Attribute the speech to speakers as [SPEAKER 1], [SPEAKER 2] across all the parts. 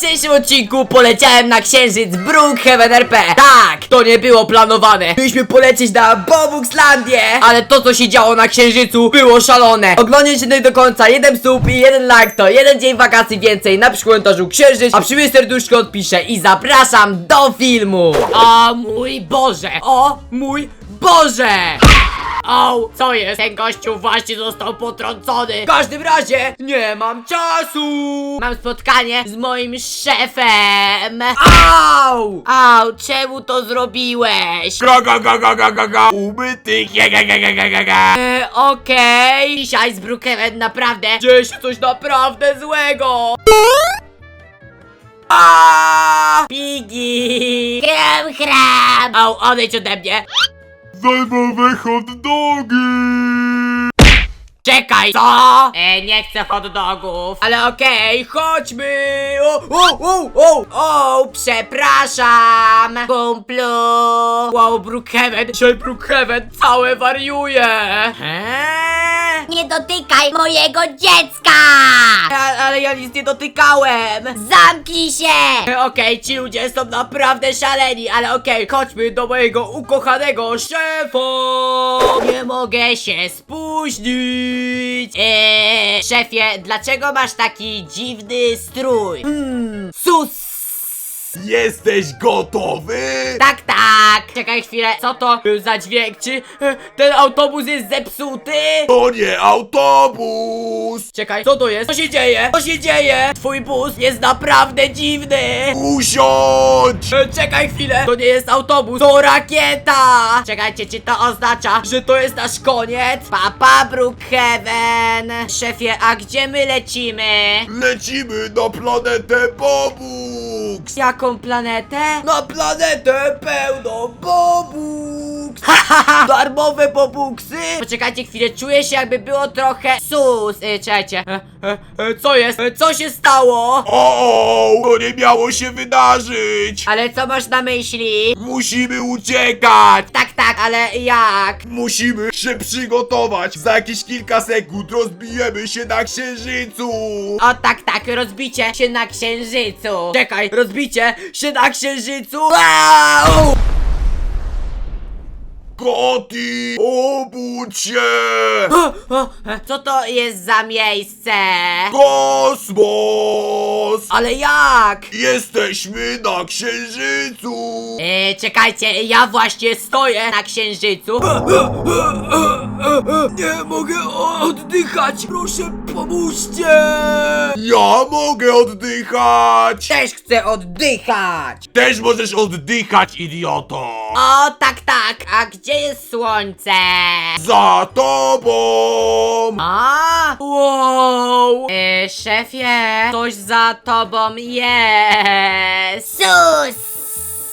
[SPEAKER 1] dzisiejszym odcinku poleciałem na księżyc Brookhaven RP Tak, to nie było planowane. Mieliśmy polecieć na Bobuxlandię. Ale to co się działo na księżycu było szalone. Oglądajcie tutaj do końca, jeden sub i jeden like to jeden dzień wakacji więcej na komentarzu księżyc. A przybył serduszko odpiszę i zapraszam do filmu. O mój Boże, o mój Boże O, co jest? Ten gościu właśnie został potrącony W każdym razie nie mam czasu Mam spotkanie z moim szefem Au! Au, czemu to zrobiłeś?
[SPEAKER 2] Ga ga ga ga ga ga ga Umyty ga ga ga ga ga ga ga
[SPEAKER 1] E, okej Dzisiaj z Brookhaven naprawdę Dzieje się coś naprawdę złego A! Pigi! Kram, kram! Au, odejdź ode mnie!
[SPEAKER 2] Zajmowe hot dogi
[SPEAKER 1] Czekaj, co? E, nie chcę hot dogów. Ale okej, chodźmy. O, o, o, o, o, przepraszam. Kumplu. Wow, Brookhaven. Dzisiaj Brookhaven całe wariuje. Eee?
[SPEAKER 3] Nie dotykaj mojego dziecka!
[SPEAKER 1] A, ale ja nic nie dotykałem.
[SPEAKER 3] Zamknij się!
[SPEAKER 1] E, Okej, ci ludzie są naprawdę szaleni, ale okej, chodźmy do mojego ukochanego szefa! Nie mogę się spóźnić! Eee, szefie, dlaczego masz taki dziwny strój? Hmm, sus!
[SPEAKER 2] Jesteś gotowy?
[SPEAKER 1] Tak, tak! Czekaj chwilę, co to był za dźwięk? Czy e, ten autobus jest zepsuty?
[SPEAKER 2] To nie autobus
[SPEAKER 1] Czekaj, co to jest? Co się dzieje? Co się dzieje? Twój bus jest naprawdę dziwny!
[SPEAKER 2] Usiądź
[SPEAKER 1] E, Czekaj chwilę, to nie jest autobus, to rakieta! Czekajcie, czy to oznacza, że to jest nasz koniec? Papa Brookhaven! Szefie, a gdzie my lecimy?
[SPEAKER 2] Lecimy na planetę Bobux
[SPEAKER 1] Jaką planetę? Na planetę pełną bobux! Darmowe bobuksy! Poczekajcie chwilę, czuję się jakby było trochę sus! E, czekajcie, e, e, e, co jest? E, co się stało?
[SPEAKER 2] O, to nie miało się wydarzyć
[SPEAKER 1] Ale co masz na myśli?
[SPEAKER 2] Musimy uciekać
[SPEAKER 1] Tak, tak, ale jak?
[SPEAKER 2] Musimy się przygotować Za jakieś kilka sekund rozbijemy się na księżycu
[SPEAKER 1] O tak, tak, rozbicie się na księżycu. Czekaj, rozbicie się na księżycu. Wow!
[SPEAKER 2] Koty, obudź się
[SPEAKER 1] O, o, e, Co to jest za miejsce?
[SPEAKER 2] Kosmos!
[SPEAKER 1] Ale jak?
[SPEAKER 2] Jesteśmy na księżycu!
[SPEAKER 1] E, czekajcie, ja właśnie stoję na księżycu. Nie mogę oddychać, proszę pomóżcie.
[SPEAKER 2] Ja mogę oddychać!
[SPEAKER 1] Też chcę oddychać.
[SPEAKER 2] Też możesz oddychać, idioto!
[SPEAKER 1] O tak, tak, a gdzie jest słońce?
[SPEAKER 2] Za tobą!
[SPEAKER 1] A, wow! E, szefie, coś za tobą jest.
[SPEAKER 3] Sus!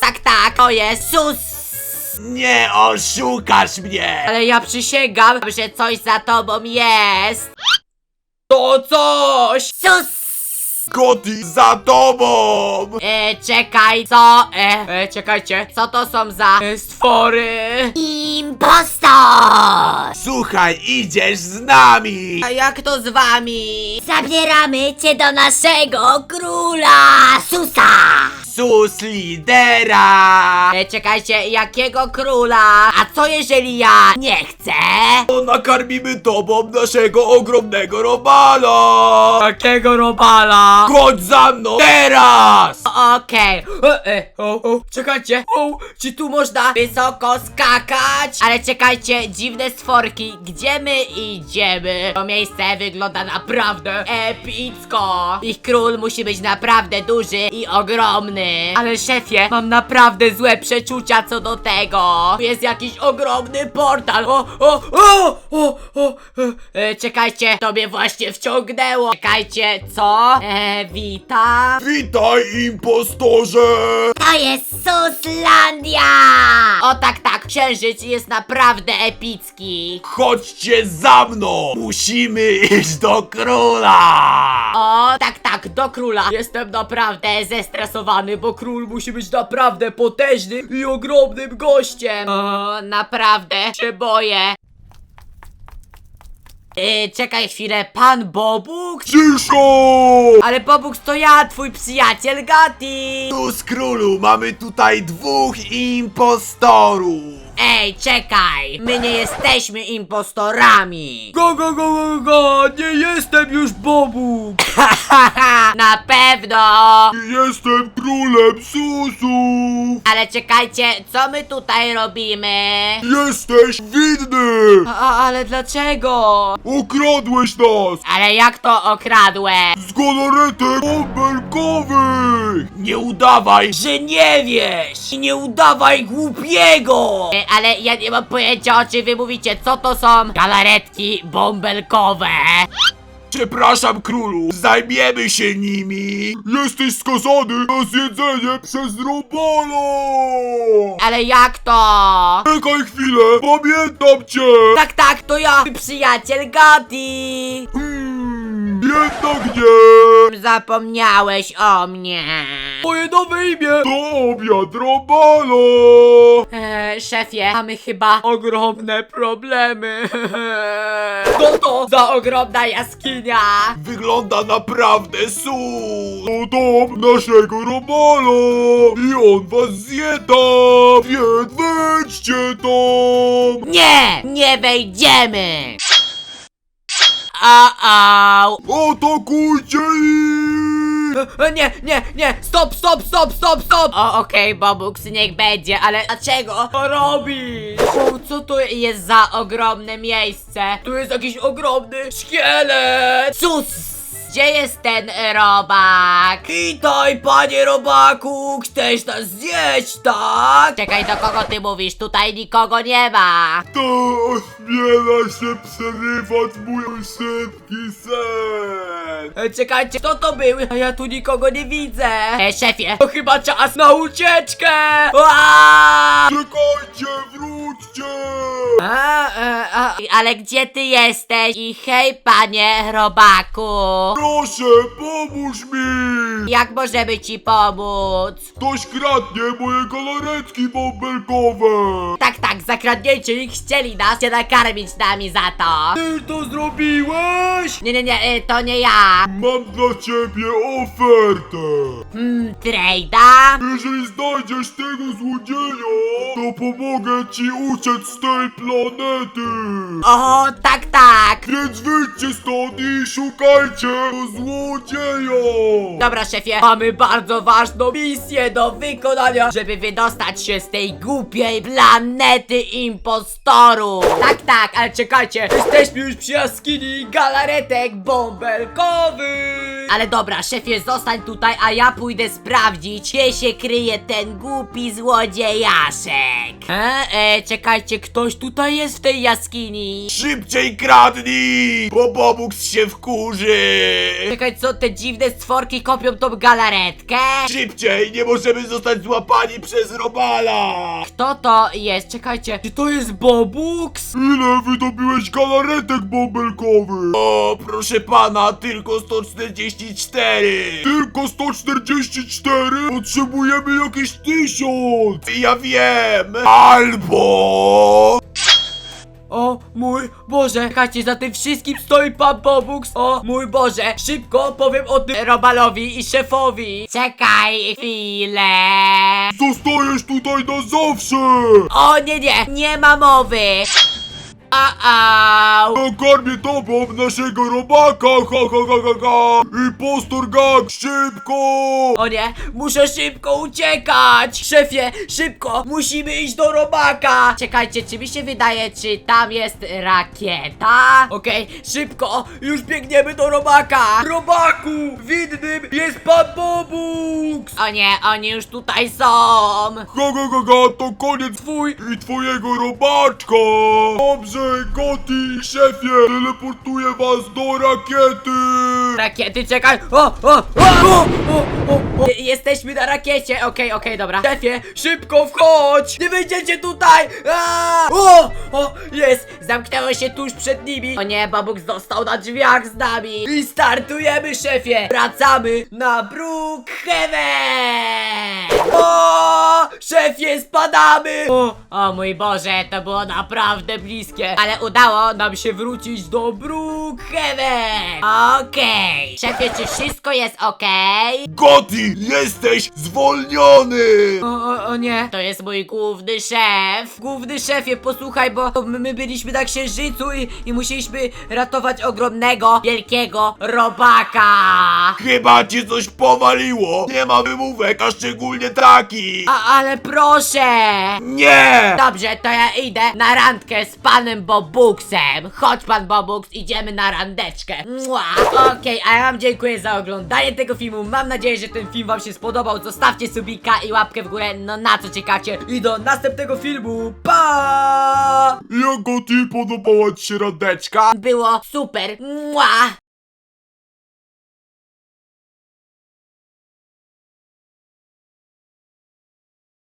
[SPEAKER 1] Tak, tak, to jest sus.
[SPEAKER 2] Nie oszukasz mnie!
[SPEAKER 1] Ale ja przysięgam, że coś za tobą jest. To coś!
[SPEAKER 3] Sus!
[SPEAKER 2] Koty za tobą!
[SPEAKER 1] E, czekaj, co? E, e, czekajcie, co to są za e, stwory?
[SPEAKER 3] Impostor!
[SPEAKER 2] Słuchaj, idziesz z nami!
[SPEAKER 1] A jak to z wami?
[SPEAKER 3] Zabieramy cię do naszego króla Susa!
[SPEAKER 2] Sus lidera!
[SPEAKER 1] E, czekajcie, jakiego króla? A co jeżeli ja nie chcę?
[SPEAKER 2] To nakarmimy tobą naszego ogromnego robala!
[SPEAKER 1] Jakiego robala?
[SPEAKER 2] Chodź za mną teraz!
[SPEAKER 1] Okej. E, e, o, o, czekajcie. O, czy tu można wysoko skakać? Ale czekajcie, dziwne stworki. Gdzie my idziemy? To miejsce wygląda naprawdę epicko. Ich król musi być naprawdę duży i ogromny. Ale szefie, mam naprawdę złe przeczucia co do tego. Tu jest jakiś ogromny portal. O, o, o, o, o. E, czekajcie, to mnie właśnie wciągnęło. Czekajcie, co? E, witam.
[SPEAKER 2] Witaj, impostorze!
[SPEAKER 3] To jest Suslandia!
[SPEAKER 1] O tak, tak, księżyc jest naprawdę epicki.
[SPEAKER 2] Chodźcie za mną! Musimy iść do króla!
[SPEAKER 1] O tak, tak, do króla. Jestem naprawdę zestresowany, bo król musi być naprawdę potężnym i ogromnym gościem. O, naprawdę się boję. Yy, czekaj chwilę, pan Bobuk?
[SPEAKER 4] Ciszo!
[SPEAKER 1] Ale Bobuk to ja, twój przyjaciel Gati!
[SPEAKER 4] Tu z królu mamy tutaj dwóch impostorów.
[SPEAKER 1] Ej, czekaj! My nie jesteśmy impostorami! Go, go, go, go, go! Nie jestem już Bobuk! Na pewno!
[SPEAKER 4] Jestem królem susów.
[SPEAKER 1] Ale czekajcie, co my tutaj robimy?
[SPEAKER 4] Jesteś winny!
[SPEAKER 1] A, ale dlaczego?
[SPEAKER 4] Okradłeś nas!
[SPEAKER 1] Ale jak to okradłem?
[SPEAKER 4] Z galaretek Nie udawaj!
[SPEAKER 1] Że nie wiesz! I nie udawaj głupiego! E, ale ja nie mam pojęcia o czym wy mówicie, co to są galaretki bąbelkowe?
[SPEAKER 4] Przepraszam królu, zajmiemy się nimi! Jesteś skazany na zjedzenie przez robalo!
[SPEAKER 1] Ale jak to?
[SPEAKER 4] Czekaj chwilę, pamiętam cię!
[SPEAKER 1] Tak, tak, to ja, mój przyjaciel Gati!
[SPEAKER 4] Hmm, jednak nie!
[SPEAKER 1] Zapomniałeś o mnie.
[SPEAKER 4] Moje nowe imię to obiad robalo!
[SPEAKER 1] E, szefie, mamy chyba ogromne problemy. Co to za ogromna jaskinia?
[SPEAKER 4] Wygląda naprawdę sus! To dom naszego robalo! I on was zje tam! Więc wejdźcie tam!
[SPEAKER 1] Nie, nie wejdziemy. O-o.
[SPEAKER 4] Atakujcie ich!
[SPEAKER 1] E, Nie, nie, nie, stop, stop, stop, stop, stop! O, okej, Bobux, niech będzie, ale dlaczego to robisz? Co to jest za ogromne miejsce? Tu jest jakiś ogromny szkielet! Sus! Gdzie jest ten robak? Witaj, panie robaku! Chcesz nas zjeść, tak? Czekaj, do kogo ty mówisz? Tutaj nikogo nie ma!
[SPEAKER 4] To ośmiela się przerywać mój szybki sen!
[SPEAKER 1] E, czekajcie, kto to był? A ja tu nikogo nie widzę! E, szefie, to chyba czas na ucieczkę! Aaaa!
[SPEAKER 4] Czekajcie, wróćcie!
[SPEAKER 1] A, e, a, ale gdzie ty jesteś? I hej, panie robaku!
[SPEAKER 4] Proszę, pomóż mi!
[SPEAKER 1] Jak możemy ci pomóc?
[SPEAKER 4] Ktoś kradnie moje galaretki bąbelkowe!
[SPEAKER 1] Tak, tak, zakradnięcie ich chcieli nas się nakarmić nami za to!
[SPEAKER 4] Ty to zrobiłeś?
[SPEAKER 1] Nie, nie, nie, e, to nie ja!
[SPEAKER 4] Mam dla ciebie ofertę!
[SPEAKER 1] Hmm, trejda?
[SPEAKER 4] Jeżeli znajdziesz tego złodzieja, to pomogę ci uciec z tej planety!
[SPEAKER 1] O, tak, tak!
[SPEAKER 4] Więc wyjdźcie stąd i szukajcie złodzieja!
[SPEAKER 1] Dobra, szefie, mamy bardzo ważną misję do wykonania, żeby wydostać się z tej głupiej planety impostorów. Tak, tak, ale czekajcie, jesteśmy już przy jaskini galaretek bąbelkowych. Ale dobra, szefie, zostań tutaj, a ja pójdę sprawdzić, gdzie się kryje ten głupi złodziejaszek. E, e, czekajcie, ktoś tutaj jest w tej jaskini.
[SPEAKER 4] Szybciej kradnij, bo Bobux się wkurzy!
[SPEAKER 1] Czekaj, co te dziwne stworki kopią tą galaretkę?
[SPEAKER 4] Szybciej, nie możemy zostać złapani przez Robala!
[SPEAKER 1] Kto to jest? Czekajcie, czy to jest Bobux?
[SPEAKER 4] Ile wydobyłeś galaretek bąbelkowych? O, proszę pana, tylko 144! Tylko 144? Potrzebujemy jakieś tysiąc! Ja wiem! Albo...
[SPEAKER 1] O mój Boże, czekajcie, za tym wszystkim stoi pan Bobux. O mój Boże, szybko powiem o tym Robalowi i szefowi. Czekaj chwilę.
[SPEAKER 4] Zostajesz tutaj na zawsze!
[SPEAKER 1] O nie, nie, nie ma mowy. A-au.
[SPEAKER 4] Nakarmię tobą naszego robaka, ha ha ha ha ha! Impostor gang, szybko!
[SPEAKER 1] O nie, muszę szybko uciekać! Szefie, szybko, musimy iść do robaka! Czekajcie, czy mi się wydaje, czy tam jest rakieta? Okej, szybko, już biegniemy do robaka! Robaku, winnym jest pan Bobux! O nie, oni już tutaj są!
[SPEAKER 4] Ha ha ha ha, to koniec twój i twojego robaczka! Dobrze, Goti i szefie, teleportuję was do rakiety!
[SPEAKER 1] Rakiety, czekaj! O, o, o, o, o, o. Jesteśmy na rakiecie, okej, okej, dobra. Szefie, szybko wchodź! Nie wyjdziecie tutaj! O, o, jest! Zamknęło się tuż przed nimi. O nie, Babuk został na drzwiach z nami. I startujemy, szefie! Wracamy na Brookhaven! O, szefie! nie spadamy! O, o mój Boże, to było naprawdę bliskie. Ale udało nam się wrócić do Brookhaven. Okej. Szefie, czy wszystko jest okej?
[SPEAKER 2] Gotti, jesteś zwolniony!
[SPEAKER 1] O, o, o nie, to jest mój główny szef. Główny szefie, posłuchaj, bo my, my byliśmy na księżycu i, i musieliśmy ratować ogromnego, wielkiego robaka.
[SPEAKER 2] Chyba cię coś powaliło! Nie ma wymówek, a szczególnie takich!
[SPEAKER 1] A, ale proszę!
[SPEAKER 2] Nie!
[SPEAKER 1] Dobrze, to ja idę na randkę z panem Bobuksem. Chodź pan Bobux, idziemy na randeczkę. Mua. Okej, a ja wam dziękuję za oglądanie tego filmu. Mam nadzieję, że ten film wam się spodobał. Zostawcie subika i łapkę w górę, no na co czekacie. I do następnego filmu. Pa!
[SPEAKER 2] Jak Gotti podobała ci się radeczka?
[SPEAKER 1] Było super. Mua.